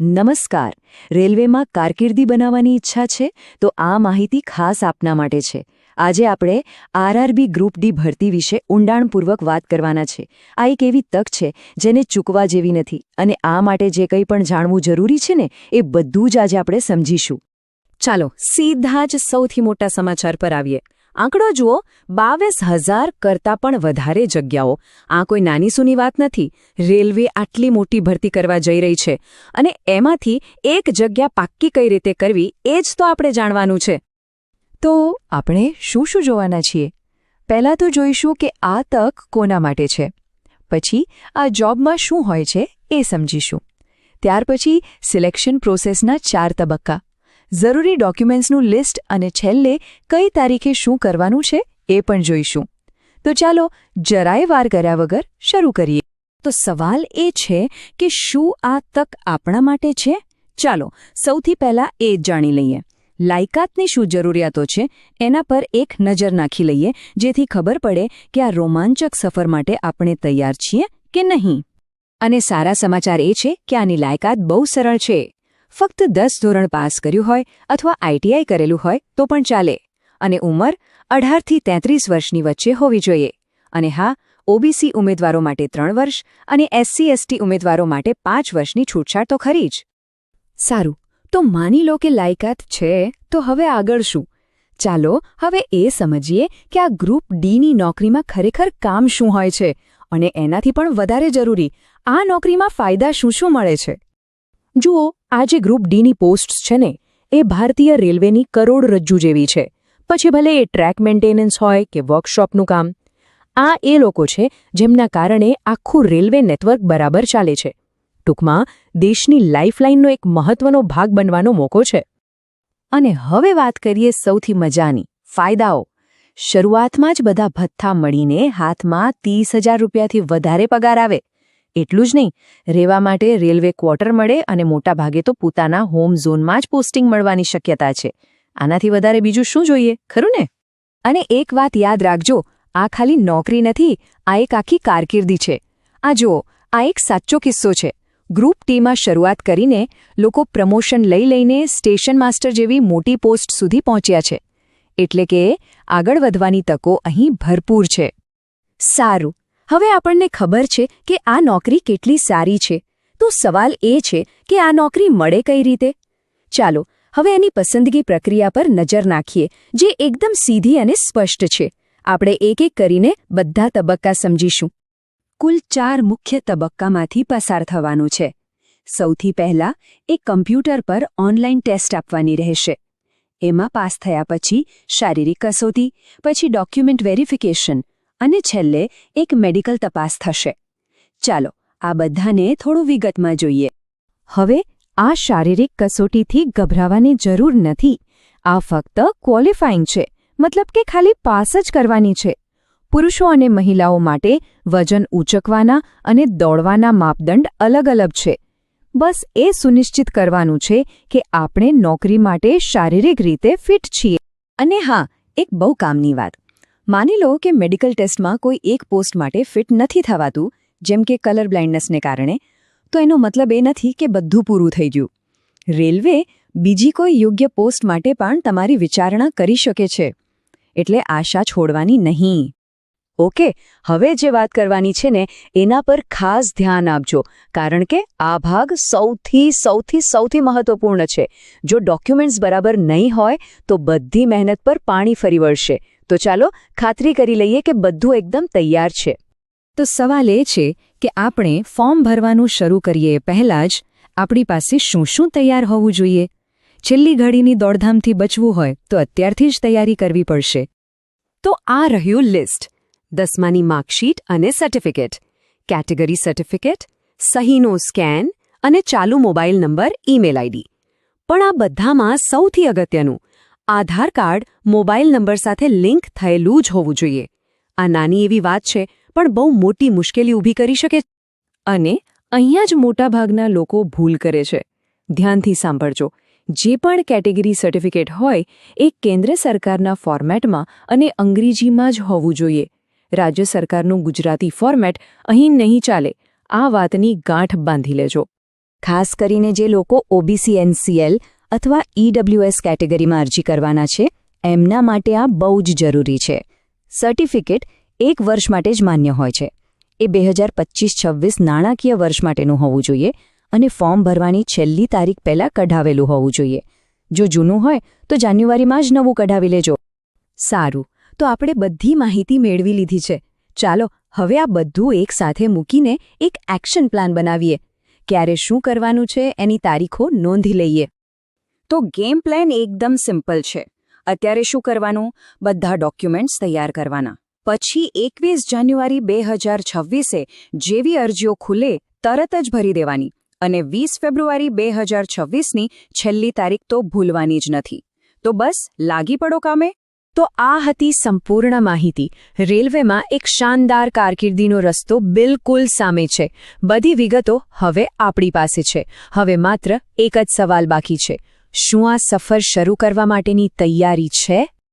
નમસ્કાર. રેલવેમાં કારકિર્દી બનાવવાની ઈચ્છા છે, તો આ માહિતી ખાસ આપના માટે છે. આજે આપણે આરઆરબી ગ્રુપ ડી ભરતી વિશે ઊંડાણપૂર્વક વાત કરવાના છે. આ એક એવી તક છે જેને ચૂકવા જેવી નથી અને આ માટે જે કંઈ પણ જાણવું જરૂરી છે ને, એ બધું જ આજે આપણે સમજીશું. ચાલો, સીધા જ સૌથી મોટા સમાચાર પર આવીએ. આંકડો જુઓ, બાવીસ હજાર કરતાં પણ વધારે જગ્યાઓ. આ કોઈ નાની સૂની વાત નથી. રેલવે આટલી મોટી ભરતી કરવા જઈ રહી છે અને એમાંથી એક જગ્યા પાક્કી કઈ રીતે કરવી, એ જ તો આપણે જાણવાનું છે. તો આપણે શું શું જોવાના છીએ? પહેલાં તો જોઈશું કે આ તક કોના માટે છે. પછી આ જોબમાં શું હોય છે એ સમજીશું. ત્યાર પછી સિલેક્શન પ્રોસેસના ચાર તબક્કા. જરૂરી ડોક્યુમેન્ટ્સનું લિસ્ટ અને છેલ્લે કઈ તારીખે શું કરવાનું છે એ પણ જોઈશું. તો ચાલો જરાય વાર કર્યા વગર શરૂ કરીએ. તો સવાલ એ છે કે શું આ તક આપણા માટે છે? ચાલો સૌથી પહેલા એ જાણી લઈએ. લાયકાતની શું જરૂરિયાતો છે? એના પર એક નજર નાખી લઈએ, જેથી ખબર પડે કે આ રોમાંચક સફર માટે આપણે તૈયાર છીએ કે નહીં. અને સારા સમાચાર એ છે કે આની લાયકાત બહુ સરળ છે. ફક્ત દસ ધોરણ પાસ કર્યું હોય અથવા આઈટીઆઈ કરેલું હોય તો પણ ચાલે. અને ઉંમર અઢારથી તેત્રીસ વર્ષની વચ્ચે હોવી જોઈએ. અને હા, ઓબીસી ઉમેદવારો માટે ત્રણ વર્ષ અને એસસી, એસટી ઉમેદવારો માટે પાંચ વર્ષની છૂટછાટ તો ખરી જ. સારું, તો માની લો કે લાયકાત છે, તો હવે આગળ શું? ચાલો, હવે એ સમજીએ કે આ ગ્રુપ ડીની નોકરીમાં ખરેખર કામ શું હોય છે અને એનાથી પણ વધારે જરૂરી. આ નોકરીમાં ફાયદા શું શું મળે છે? જુઓ આ જે ગ્રુપ ડીની પોસ્ટ્સ છે ને, એ ભારતીય રેલવેની કરોડરજ્જુ જેવી છે. પછી ભલે એ ટ્રેક મેન્ટેનન્સ હોય કે વર્કશોપનું કામ, આ એ લોકો છે જેમના કારણે આખું રેલવે નેટવર્ક બરાબર ચાલે છે. ટૂંકમાં, દેશની લાઇફલાઇનનો એક મહત્વનો ભાગ બનવાનો મોકો છે. અને હવે વાત કરીએ સૌથી મજાની, ફાયદાઓ. શરૂઆતમાં જ બધા ભથ્થા મળીને હાથમાં ત્રીસ હજાર રૂપિયાથી વધારે પગાર આવે. એટલું જ નહીં, રહેવા માટે રેલવે ક્વાર્ટર મળે અને મોટાભાગે તો પોતાના હોમ ઝોનમાં જ પોસ્ટિંગ મળવાની શક્યતા છે. આનાથી વધારે બીજું શું જોઈએ, ખરું ને? અને એક વાત યાદ રાખજો, આ ખાલી નોકરી નથી, આ એક આખી કારકિર્દી છે. આ જુઓ, આ એક સાચો કિસ્સો છે. ગ્રુપ ટીમાં શરૂઆત કરીને લોકો પ્રમોશન લઈ લઈને સ્ટેશન માસ્ટર જેવી મોટી પોસ્ટ સુધી પહોંચ્યા છે. એટલે કે આગળ વધવાની તકો અહીં ભરપૂર છે. સારું. હવે આપણને ખબર છે કે આ નોકરી કેટલી સારી છે. તો સવાલ એ છે કે આ નોકરી મળે કઈ રીતે? ચાલો, હવે એની પસંદગી પ્રક્રિયા પર નજર નાખીએ, જે એકદમ સીધી અને સ્પષ્ટ છે. આપણે એક એક કરીને બધા તબક્કા સમજીશું. કુલ ચાર મુખ્ય તબક્કામાંથી પસાર થવાનું છે. સૌથી પહેલા એ કમ્પ્યુટર પર ઓનલાઈન ટેસ્ટ આપવાની રહેશે. એમાં પાસ થયા પછી શારીરિક કસોટી, પછી ડોક્યુમેન્ટ વેરિફિકેશન અને છેલ્લે એક મેડિકલ તપાસ થશે. ચાલો, આ બધાને થોડું વિગતમાં જોઈએ. હવે, આ શારીરિક કસોટીથી ગભરાવાની જરૂર નથી. આ ફક્ત ક્વોલિફાઈંગ છે, મતલબ કે ખાલી પાસ જ કરવાની છે. પુરુષો અને મહિલાઓ માટે વજન ઊંચકવાના અને દોડવાના માપદંડ અલગ અલગ છે. બસ એ સુનિશ્ચિત કરવાનું છે કે આપણે નોકરી માટે શારીરિક રીતે ફિટ છીએ. અને હા, એક બહુ કામની વાત. માની લો કે મેડિકલ ટેસ્ટમાં કોઈ એક પોસ્ટ માટે ફિટ નથી થવાતું, જેમ કે કલર બ્લાઇન્ડનેસને કારણે, તો એનો મતલબ એ નથી કે બધું પૂરું થઈ ગયું. રેલવે બીજી કોઈ યોગ્ય પોસ્ટ માટે પણ તમારી વિચારણા કરી શકે છે. એટલે આશા છોડવાની નહીં. ઓકે, હવે જે વાત કરવાની છે ને, એના પર ખાસ ધ્યાન આપજો, કારણ કે આ ભાગ સૌથી સૌથી સૌથી મહત્વપૂર્ણ છે. જો ડોક્યુમેન્ટ્સ બરાબર નહીં હોય, તો બધી મહેનત પર પાણી ફરી વળશે. તો ચાલો ખાતરી કરી લઈએ કે બધું એકદમ તૈયાર છે. તો સવાલ એ છે કે આપણે ફોર્મ ભરવાનું શરૂ કરીએ પહેલાં જ આપણી પાસે શું શું તૈયાર હોવું જોઈએ? છેલ્લી ઘડીની દોડધામથી બચવું હોય તો અત્યારથી જ તૈયારી કરવી પડશે. તો આ રહ્યું લિસ્ટ. દસમાની માર્કશીટ અને સર્ટિફિકેટ. કેટેગરી સર્ટિફિકેટ, સહીનો સ્કેન અને ચાલુ મોબાઈલ નંબર, ઈમેલ આઈડી. પણ આ બધામાં સૌથી અગત્યનું આધાર કાર્ડ, મોબાઈલ નંબર સાથે લિંક થયેલું જ હોવું જોઈએ. આ નાની એવી વાત છે, પણ બહુ મોટી મુશ્કેલી ઊભી કરી શકે અને અહીંયા જ મોટાભાગના લોકો ભૂલ કરે છે. ધ્યાનથી સાંભળજો, જે પણ કેટેગરી સર્ટિફિકેટ હોય, એ કેન્દ્ર સરકારના ફોર્મેટમાં અને અંગ્રેજીમાં જ હોવું જોઈએ. રાજ્ય સરકારનું ગુજરાતી ફોર્મેટ અહીં નહીં ચાલે. આ વાતની ગાંઠ બાંધી લેજો. ખાસ કરીને જે લોકો ઓબીસી એનસીએલ અથવા ઈડબ્લ્યુએસ કેટેગરીમાં અરજી કરવાના છે, એમના માટે આ બહુ જ જરૂરી છે. સર્ટિફિકેટ એક વર્ષ માટે જ માન્ય હોય છે. એ બે હજાર પચીસ છવ્વીસ નાણાકીય વર્ષ માટેનું હોવું જોઈએ અને ફોર્મ ભરવાની છેલ્લી તારીખ પહેલાં કઢાવેલું હોવું જોઈએ. જો જૂનું હોય, તો જાન્યુઆરીમાં જ નવું કઢાવી લેજો. સારું, તો આપણે બધી માહિતી મેળવી લીધી છે. ચાલો, હવે આ બધું એકસાથે મૂકીને એક એક્શન પ્લાન બનાવીએ. ક્યારે શું કરવાનું છે, એની તારીખો નોંધી લઈએ. તો ગેમ પ્લાન એકદમ સિમ્પલ છે. અત્યારે શું કરવાનું? બધા ડોક્યુમેન્ટ્સ તૈયાર કરવાના. પછી એકવીસ જાન્યુઆરી બે હજાર છવ્વીસે જેવી અરજીઓ ખુલે તરત જ ભરી દેવાની અને વીસ ફેબ્રુઆરી બે હજાર છવ્વીસની છેલ્લી તારીખ તો ભૂલવાની જ નથી. તો બસ, લાગી પડો કામે? તો આ હતી સંપૂર્ણ માહિતી. રેલવેમાં એક શાનદાર કારકિર્દીનો રસ્તો બિલકુલ સામે છે. બધી વિગતો હવે આપણી પાસે છે. હવે માત્ર એક જ સવાલ બાકી છે. શું આ સફર શરૂ કરવા માટેની તૈયારી છે?